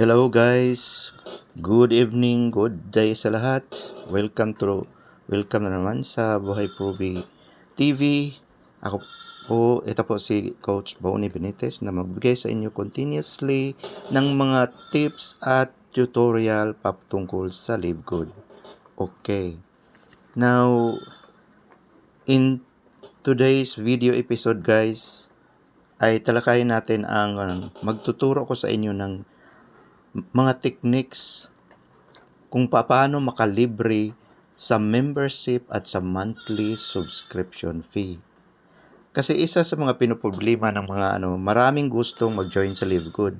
Hello guys. Good evening, good day sa lahat. Welcome to welcome na naman sa Buhay Proby TV. Ako po, ito po si Coach Bonnie Benitez na magbigay sa inyo continuously ng mga tips at tutorial patungkol sa Live Good. Okay. Now, in today's video episode guys, ay talakayin natin ang ang magtuturo ko sa inyo ng mga techniques kung paano makalibre sa membership at sa monthly subscription fee. Kasi isa sa mga pinoproblema ng mga ano, maraming gustong mag-join sa Live Good.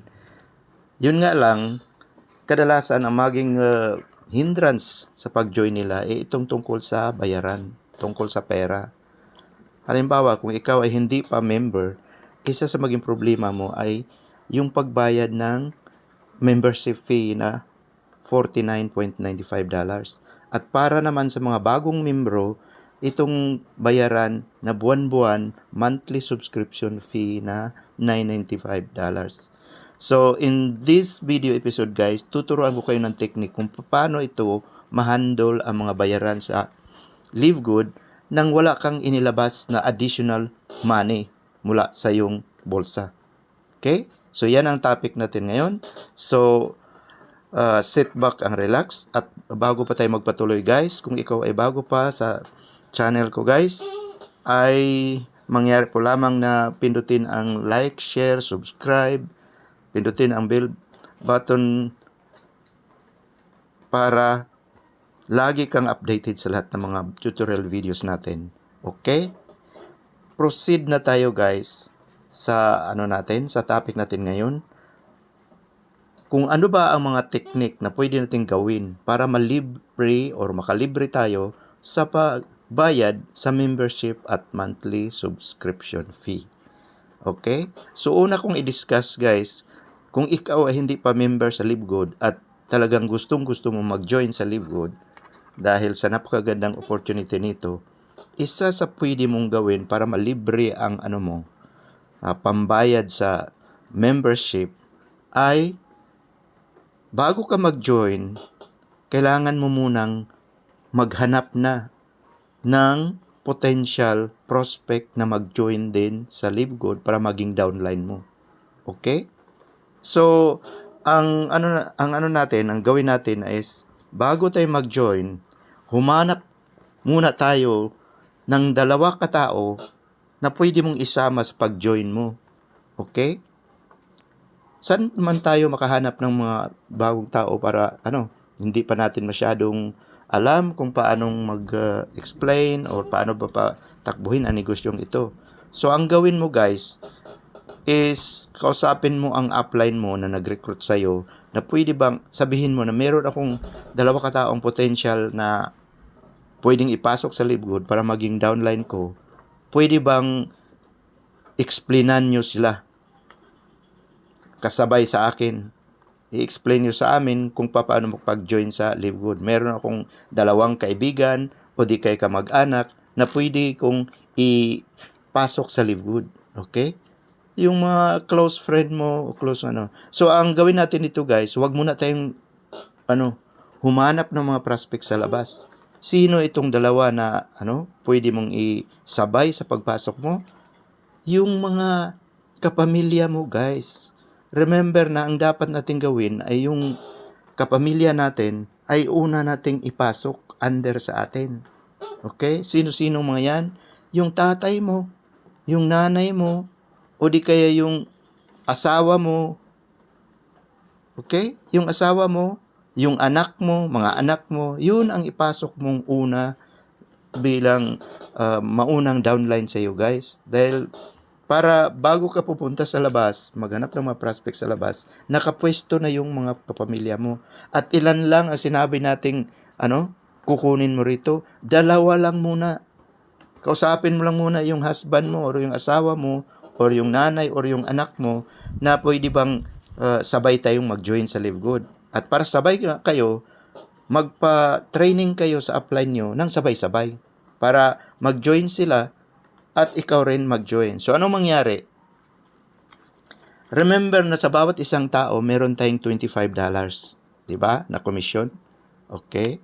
Yun nga lang, kadalasan ang maging uh, hindrance sa pag-join nila ay itong tungkol sa bayaran, tungkol sa pera. Halimbawa, kung ikaw ay hindi pa member, isa sa maging problema mo ay yung pagbayad ng membership fee na $49.95. At para naman sa mga bagong membro, itong bayaran na buwan-buwan monthly subscription fee na $995. So, in this video episode guys, tuturuan ko kayo ng technique kung paano ito mahandle ang mga bayaran sa Live Good nang wala kang inilabas na additional money mula sa iyong bulsa. Okay? So, yan ang topic natin ngayon. So, uh, sit back and relax. At bago pa tayo magpatuloy guys, kung ikaw ay bago pa sa channel ko guys, ay mangyari po lamang na pindutin ang like, share, subscribe, pindutin ang bell button para lagi kang updated sa lahat ng mga tutorial videos natin. Okay? Proceed na tayo guys sa ano natin, sa topic natin ngayon. Kung ano ba ang mga technique na pwede nating gawin para malibre or makalibre tayo sa pagbayad sa membership at monthly subscription fee. Okay? So una kong i-discuss guys, kung ikaw ay hindi pa member sa LiveGood at talagang gustong gusto mo mag-join sa LiveGood dahil sa napakagandang opportunity nito, isa sa pwede mong gawin para malibre ang ano mo, uh, pambayad sa membership ay bago ka mag-join, kailangan mo munang maghanap na ng potential prospect na mag-join din sa LiveGood para maging downline mo. Okay? So, ang ano ang ano natin, ang gawin natin is bago tayo mag-join, humanap muna tayo ng dalawa katao na pwede mong isama sa pag-join mo. Okay? Saan naman tayo makahanap ng mga bagong tao para ano, hindi pa natin masyadong alam kung paanong mag-explain or paano ba pa takbuhin ang negosyong ito. So, ang gawin mo guys is kausapin mo ang upline mo na nag-recruit sa'yo na pwede bang sabihin mo na meron akong dalawa kataong potential na pwedeng ipasok sa LiveGood para maging downline ko. Pwede bang explainan nyo sila kasabay sa akin i-explain nyo sa amin kung paano magpag-join sa LiveGood. Meron akong dalawang kaibigan o di kay kamag-anak na pwede kong ipasok sa LiveGood. Okay? Yung mga close friend mo close ano. So, ang gawin natin dito guys, wag muna tayong ano, humanap ng mga prospects sa labas. Sino itong dalawa na ano, pwede mong isabay sa pagpasok mo? Yung mga kapamilya mo guys remember na ang dapat nating gawin ay yung kapamilya natin ay una nating ipasok under sa atin. Okay? Sino-sino mga yan? Yung tatay mo, yung nanay mo, o di kaya yung asawa mo. Okay? Yung asawa mo, yung anak mo, mga anak mo, yun ang ipasok mong una bilang uh, maunang downline sa iyo guys. Dahil para bago ka pupunta sa labas, maghanap ng mga prospects sa labas, nakapwesto na yung mga kapamilya mo. At ilan lang ang sinabi nating ano, kukunin mo rito, dalawa lang muna. Kausapin mo lang muna yung husband mo or yung asawa mo or yung nanay or yung anak mo na pwede bang uh, sabay tayong mag-join sa Live Good. At para sabay kayo, magpa-training kayo sa upline nyo ng sabay-sabay para mag-join sila at ikaw rin mag-join. So, anong mangyari? Remember na sa bawat isang tao, meron tayong $25. Di ba? Na komisyon. Okay?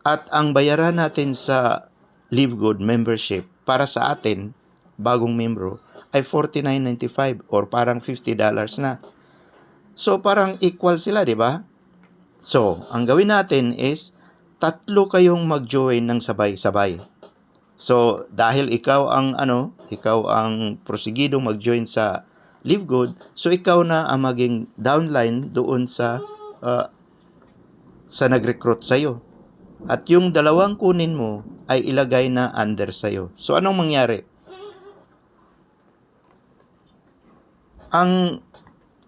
At ang bayaran natin sa Live Good membership para sa atin, bagong membro, ay $49.95 or parang $50 na. So, parang equal sila, di ba? So, ang gawin natin is, tatlo kayong mag-join ng sabay-sabay. So, dahil ikaw ang ano, ikaw ang prosigidong mag-join sa Live Good, so ikaw na ang maging downline doon sa uh, sa nag-recruit sa'yo. At yung dalawang kunin mo ay ilagay na under sa'yo. So, anong mangyari? Ang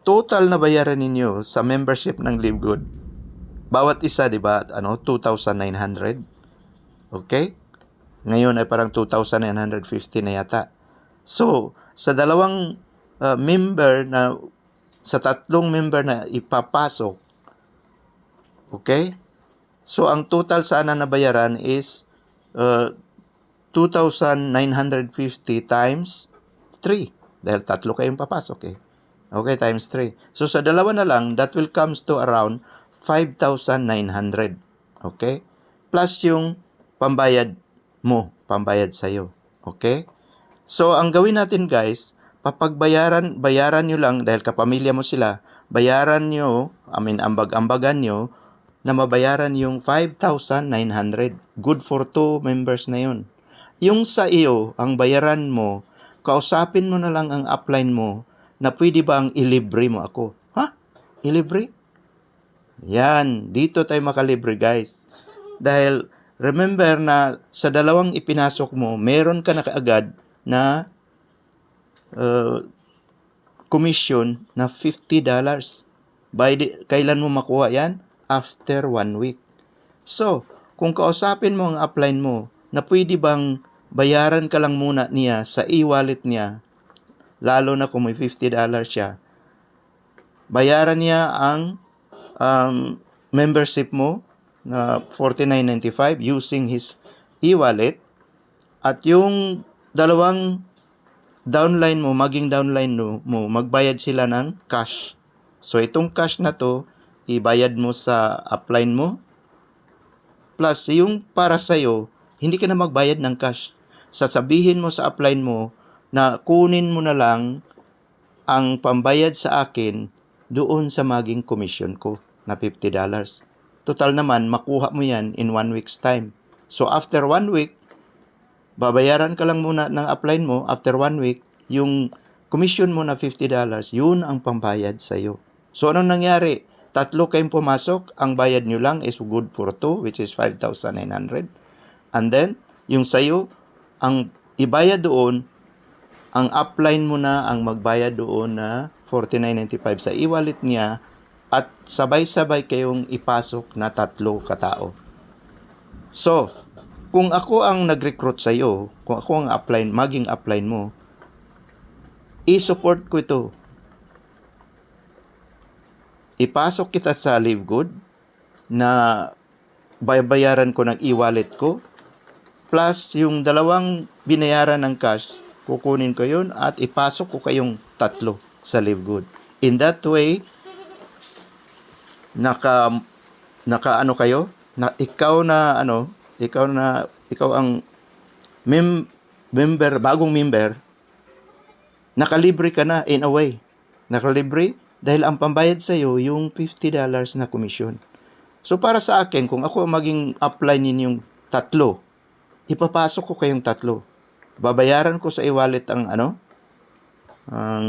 total na bayaran ninyo sa membership ng Live Good, bawat isa, di ba, ano, 2,900. Okay? Ngayon ay parang 2,950 na yata. So, sa dalawang uh, member na, sa tatlong member na ipapasok, okay? So, ang total sana na bayaran is uh, 2,950 times 3. Dahil tatlo kayong papasok eh. Okay, times 3. So, sa dalawa na lang, that will comes to around 5,900. Okay? Plus yung pambayad mo, pambayad sa'yo. Okay? So, ang gawin natin guys, papagbayaran, bayaran nyo lang, dahil kapamilya mo sila, bayaran nyo, I mean, ambag-ambagan nyo, na mabayaran yung 5,900. Good for two members na yun. Yung sa iyo, ang bayaran mo, kausapin mo na lang ang upline mo na pwede ba ang ilibre mo ako. Ha? Ilibre? Yan, dito tayo makalibre guys. Dahil remember na sa dalawang ipinasok mo, meron ka na kaagad na uh, commission na $50. By the, kailan mo makuha yan? After one week. So, kung kausapin mo ang upline mo na pwede bang bayaran ka lang muna niya sa e-wallet niya, lalo na kung may $50 siya, bayaran niya ang um, membership mo na $49.95 using his e-wallet at yung dalawang downline mo, maging downline mo, magbayad sila ng cash. So, itong cash na to, ibayad mo sa upline mo. Plus, yung para sa'yo, hindi ka na magbayad ng cash. Sasabihin mo sa upline mo na kunin mo na lang ang pambayad sa akin doon sa maging commission ko na $50. Total naman, makuha mo yan in one week's time. So, after one week, babayaran ka lang muna ng upline mo. After one week, yung commission mo na $50, yun ang pambayad sa'yo. So, anong nangyari? Tatlo kayong pumasok, ang bayad nyo lang is good for two, which is 5,900. And then, yung sa'yo, ang ibayad doon, ang upline mo na ang magbayad doon na 49.95 sa e-wallet niya at sabay-sabay kayong ipasok na tatlo katao. So, kung ako ang nag-recruit sa iyo, kung ako ang upline, maging upline mo, i-support ko ito. Ipasok kita sa Live Good na bayaran ko ng e-wallet ko plus yung dalawang binayaran ng cash, kukunin ko yun at ipasok ko kayong tatlo sa Live Good. In that way, naka naka ano kayo? Na ikaw na ano, ikaw na ikaw ang mem, member, bagong member, nakalibre ka na in a way. Nakalibre dahil ang pambayad sa iyo yung $50 na commission. So para sa akin, kung ako maging upline ninyong tatlo, ipapasok ko kayong tatlo. Babayaran ko sa e-wallet ang ano? Ang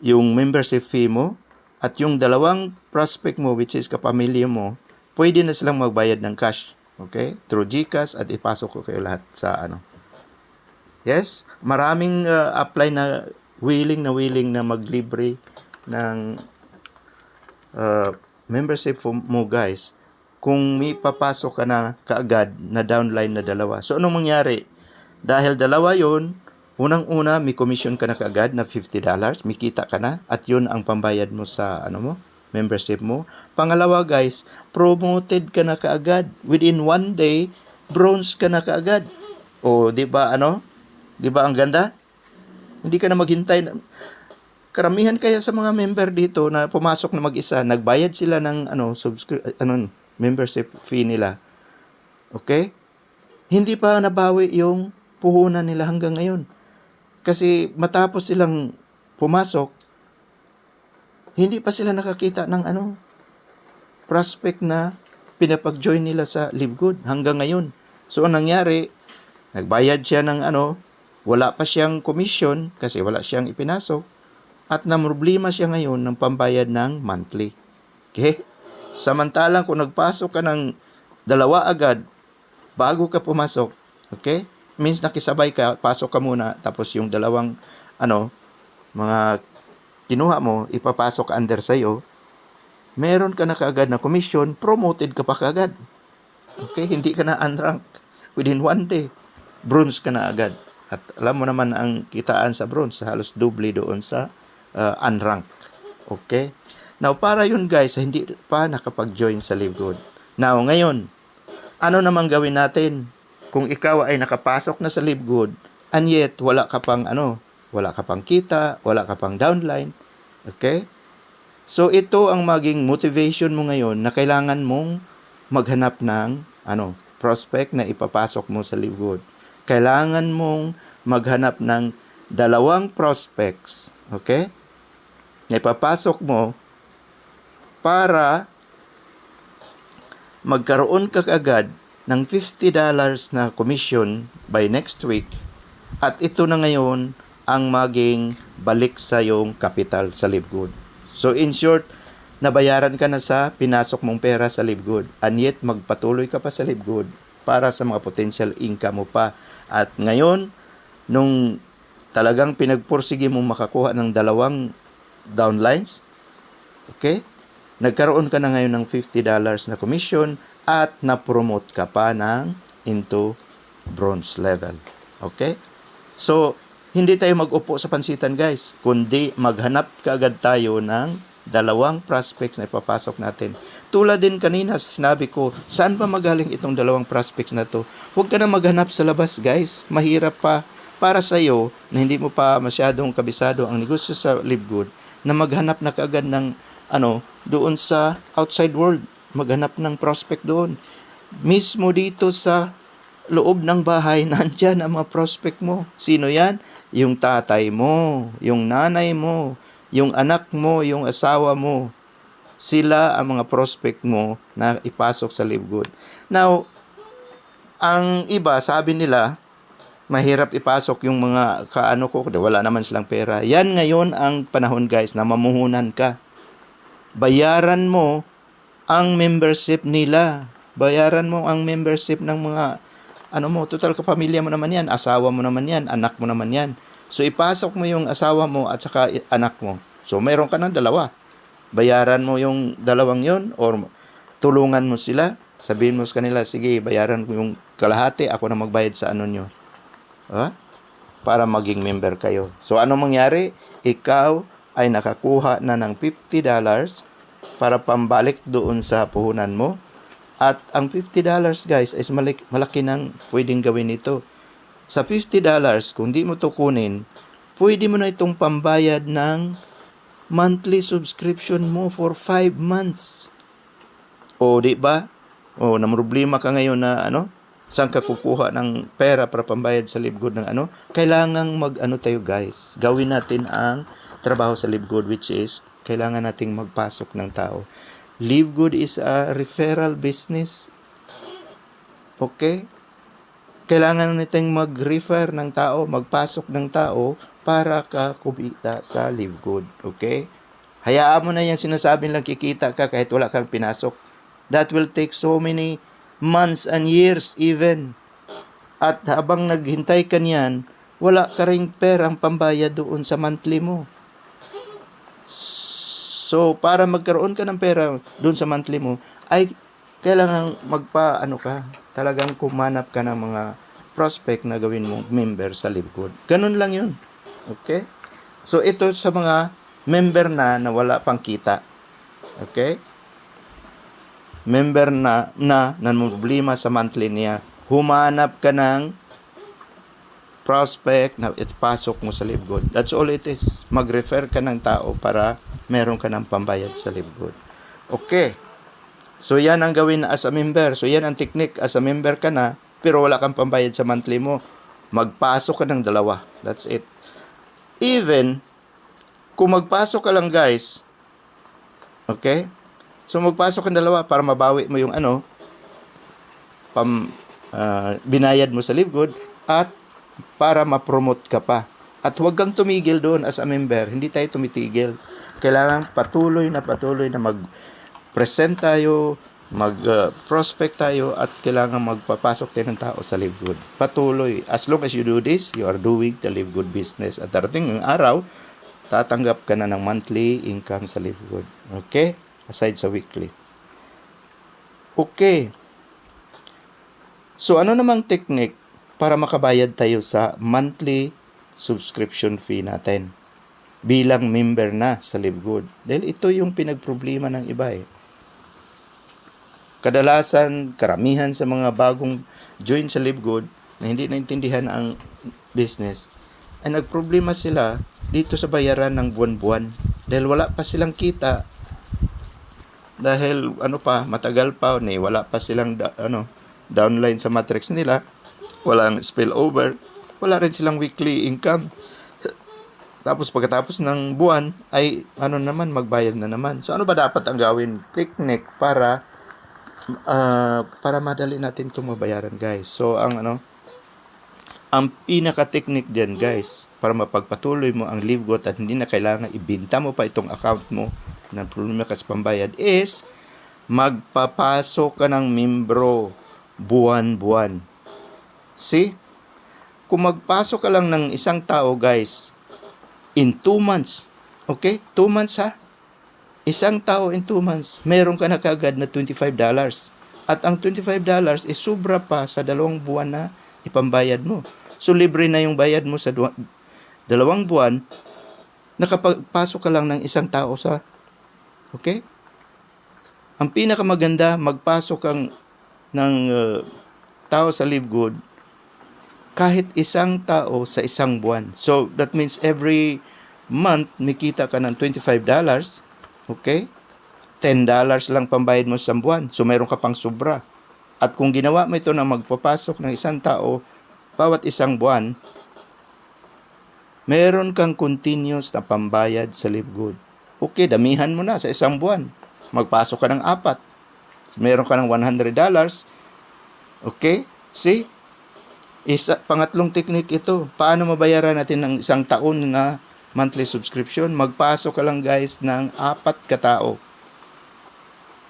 yung membership fee mo at yung dalawang prospect mo which is kapamilya mo, pwede na silang magbayad ng cash. Okay? Through GCash at ipasok ko kayo lahat sa ano. Yes, maraming uh, apply na willing na willing na maglibre ng uh, membership mo guys kung may papasok ka na kaagad na downline na dalawa. So, anong mangyari? Dahil dalawa yon unang-una, may commission ka na kaagad na $50, may kita ka na, at yun ang pambayad mo sa, ano mo, membership mo. Pangalawa, guys, promoted ka na kaagad. Within one day, bronze ka na kaagad. O, di ba, ano? Di ba ang ganda? Hindi ka na maghintay. na- Karamihan kaya sa mga member dito na pumasok na mag-isa, nagbayad sila ng ano, subscri- ano, membership fee nila. Okay? Hindi pa nabawi yung puhunan nila hanggang ngayon. Kasi matapos silang pumasok, hindi pa sila nakakita ng ano, prospect na pinapag-join nila sa Livegood hanggang ngayon. So, ang nangyari, nagbayad siya ng ano, wala pa siyang commission kasi wala siyang ipinasok at namroblema siya ngayon ng pambayad ng monthly. Okay? Samantalang kung nagpasok ka ng dalawa agad bago ka pumasok, okay? Means nakisabay ka, pasok ka muna, tapos yung dalawang, ano, mga kinuha mo, ipapasok under sa'yo, meron ka na kaagad na commission, promoted ka pa kaagad. Okay? Hindi ka na unrank within one day. Bronze ka na agad. At alam mo naman ang kitaan sa bronze, halos doble doon sa uh, unrank. Okay? Now, para yun guys, hindi pa nakapag-join sa Live Good. Now, ngayon, ano namang gawin natin? Kung ikaw ay nakapasok na sa Live Good, and yet wala ka pang ano, wala ka pang kita, wala ka pang downline, okay? So ito ang maging motivation mo ngayon na kailangan mong maghanap ng ano, prospect na ipapasok mo sa Live Good. Kailangan mong maghanap ng dalawang prospects, okay? Na ipapasok mo para magkaroon ka agad ng $50 na commission by next week at ito na ngayon ang maging balik sa yung capital sa Livegood. So in short, nabayaran ka na sa pinasok mong pera sa Livegood and yet magpatuloy ka pa sa Livegood para sa mga potential income mo pa. At ngayon, nung talagang pinagpursige mo makakuha ng dalawang downlines, okay? Nagkaroon ka na ngayon ng $50 na commission at na-promote ka pa ng into bronze level. Okay? So, hindi tayo mag-upo sa pansitan guys, kundi maghanap kaagad tayo ng dalawang prospects na ipapasok natin. Tulad din kanina, sinabi ko, saan ba magaling itong dalawang prospects na to? Huwag ka na maghanap sa labas guys, mahirap pa para sa iyo na hindi mo pa masyadong kabisado ang negosyo sa Live Good na maghanap na kaagad ng ano doon sa outside world maghanap ng prospect doon. Mismo dito sa loob ng bahay nandyan ang mga prospect mo. Sino yan? Yung tatay mo yung nanay mo yung anak mo yung asawa mo. Sila ang mga prospect mo na ipasok sa Live Good. Now ang iba sabi nila mahirap ipasok yung mga kaano ko, wala naman silang pera. Yan ngayon ang panahon guys na mamuhunan ka. Bayaran mo ang membership nila. Bayaran mo ang membership ng mga ano mo, total kapamilya mo naman yan, asawa mo naman yan, anak mo naman yan. So ipasok mo yung asawa mo at saka anak mo. So mayroon ka ng dalawa. Bayaran mo yung dalawang yon or tulungan mo sila. Sabihin mo sa kanila, sige, bayaran ko yung kalahati, ako na magbayad sa ano nyo. Ha? Para maging member kayo. So, ano mangyari? Ikaw ay nakakuha na ng $50 para pambalik doon sa puhunan mo. At ang $50 guys is malaki, malaki ng pwedeng gawin ito. Sa $50, kung di mo to kunin, pwede mo na itong pambayad ng monthly subscription mo for 5 months. O, di ba? O, namroblema ka ngayon na ano? Saan ka kukuha ng pera para pambayad sa Livegood ng ano? Kailangang mag-ano tayo guys. Gawin natin ang trabaho sa Livegood which is kailangan nating magpasok ng tao. Livegood is a referral business. Okay? Kailangan nating mag-refer ng tao, magpasok ng tao para ka kumita sa Livegood. Okay? Hayaan mo na yan sinasabi lang kikita ka kahit wala kang pinasok. That will take so many months and years even. At habang naghintay ka niyan, wala ka ring perang pambayad doon sa monthly mo. So, para magkaroon ka ng pera doon sa monthly mo, ay kailangan magpa, ano ka, talagang kumanap ka ng mga prospect na gawin mo member sa Livegood. Ganun lang yun. Okay? So, ito sa mga member na na wala pang kita. Okay? Member na na problema sa monthly niya, humanap ka ng prospect na ipasok mo sa LiveGood. That's all it is. Mag-refer ka ng tao para meron ka ng pambayad sa LiveGood. Okay. So yan ang gawin as a member. So yan ang technique as a member ka na pero wala kang pambayad sa monthly mo. Magpasok ka ng dalawa. That's it. Even kung magpasok ka lang guys, okay? So magpasok ka ng dalawa para mabawi mo yung ano, pam, ah, binayad mo sa LiveGood at para ma-promote ka pa. At huwag kang tumigil doon as a member. Hindi tayo tumitigil. Kailangan patuloy na patuloy na mag-present tayo, mag-prospect tayo, at kailangan magpapasok tayo ng tao sa Live Good. Patuloy. As long as you do this, you are doing the Live Good business. At darating ng araw, tatanggap ka na ng monthly income sa Live Good. Okay? Aside sa weekly. Okay. So, ano namang technique para makabayad tayo sa monthly subscription fee natin bilang member na sa LiveGood. Dahil ito yung pinagproblema ng iba eh. Kadalasan, karamihan sa mga bagong join sa LiveGood na hindi naintindihan ang business, ay nagproblema sila dito sa bayaran ng buwan-buwan. Dahil wala pa silang kita. Dahil ano pa, matagal pa, ni wala pa silang da- ano, downline sa matrix nila walang spillover, wala rin silang weekly income. Tapos pagkatapos ng buwan ay ano naman magbayad na naman. So ano ba dapat ang gawin? Technique para ah, para madali natin 'tong guys. So ang ano ang pinaka-technique diyan, guys, para mapagpatuloy mo ang LiveGoat at hindi na kailangan ibenta mo pa itong account mo na problema ka sa pambayad is magpapasok ka ng membro buwan-buwan. See? Kung magpasok ka lang ng isang tao, guys, in 2 months, okay? 2 months ha? Isang tao in 2 months, meron ka na kagad na $25. At ang $25 is sobra pa sa dalawang buwan na ipambayad mo. So, libre na yung bayad mo sa dalawang buwan, nakapagpasok ka lang ng isang tao sa, okay? Ang pinakamaganda, magpasok kang ng uh, tao sa Live Good kahit isang tao sa isang buwan. So, that means every month, may kita ka ng $25. Okay? $10 lang pambayad mo sa buwan. So, mayroon ka pang sobra. At kung ginawa mo ito na magpapasok ng isang tao, bawat isang buwan, meron kang continuous na pambayad sa Live. Okay, damihan mo na sa isang buwan. Magpasok ka ng apat. Meron ka ng $100. Okay? See? Isa, pangatlong technique ito. Paano mabayaran natin ng isang taon na monthly subscription? Magpasok ka lang guys ng apat katao.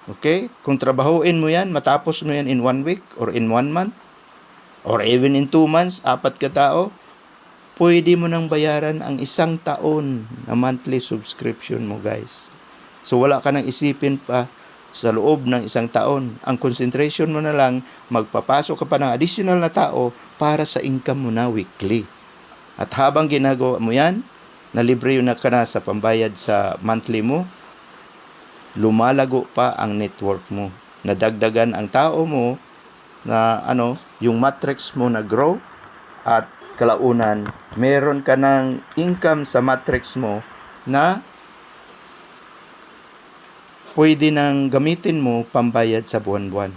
Okay? Kung trabahuin mo yan, matapos mo yan in one week or in one month or even in two months, apat katao, pwede mo nang bayaran ang isang taon na monthly subscription mo guys. So wala ka nang isipin pa sa loob ng isang taon. Ang concentration mo na lang, magpapasok ka pa ng additional na tao para sa income mo na weekly. At habang ginagawa mo yan, nalibre na ka na sa pambayad sa monthly mo, lumalago pa ang network mo. Nadagdagan ang tao mo na ano, yung matrix mo na grow at kalaunan, meron ka ng income sa matrix mo na pwede nang gamitin mo pambayad sa buwan-buwan.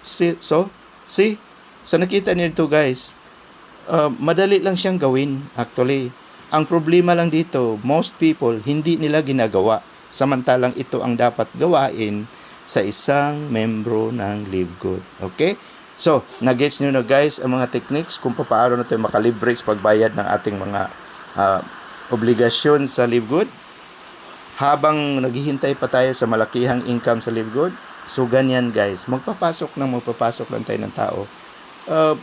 See, so, see, sa nakita nito guys, uh, madali lang siyang gawin actually. Ang problema lang dito, most people hindi nila ginagawa. Samantalang ito ang dapat gawain sa isang membro ng Live Good. Okay? So, nag-gets nyo na guys ang mga techniques kung paano natin makalibre sa pagbayad ng ating mga uh, obligasyon sa Live Good habang naghihintay pa tayo sa malakihang income sa Live Good, so ganyan guys, magpapasok ng magpapasok lang tayo ng tao. Uh,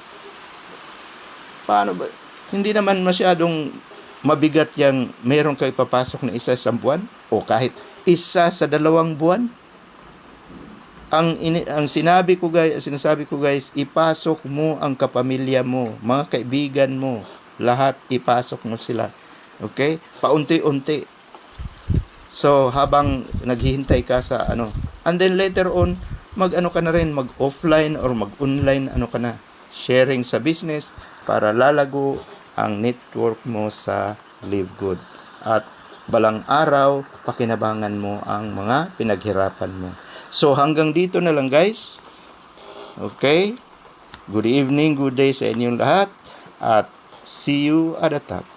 paano ba? Hindi naman masyadong mabigat yung meron kayo papasok na isa sa buwan o kahit isa sa dalawang buwan. Ang, ini, ang sinabi ko guys, sinasabi ko guys, ipasok mo ang kapamilya mo, mga kaibigan mo, lahat ipasok mo sila. Okay? Paunti-unti So, habang naghihintay ka sa ano, and then later on, mag ano ka na rin, mag offline or mag online ano ka na, sharing sa business para lalago ang network mo sa Live Good. At balang araw, pakinabangan mo ang mga pinaghirapan mo. So hanggang dito na lang guys. Okay? Good evening, good day sa inyong lahat. At see you at the top.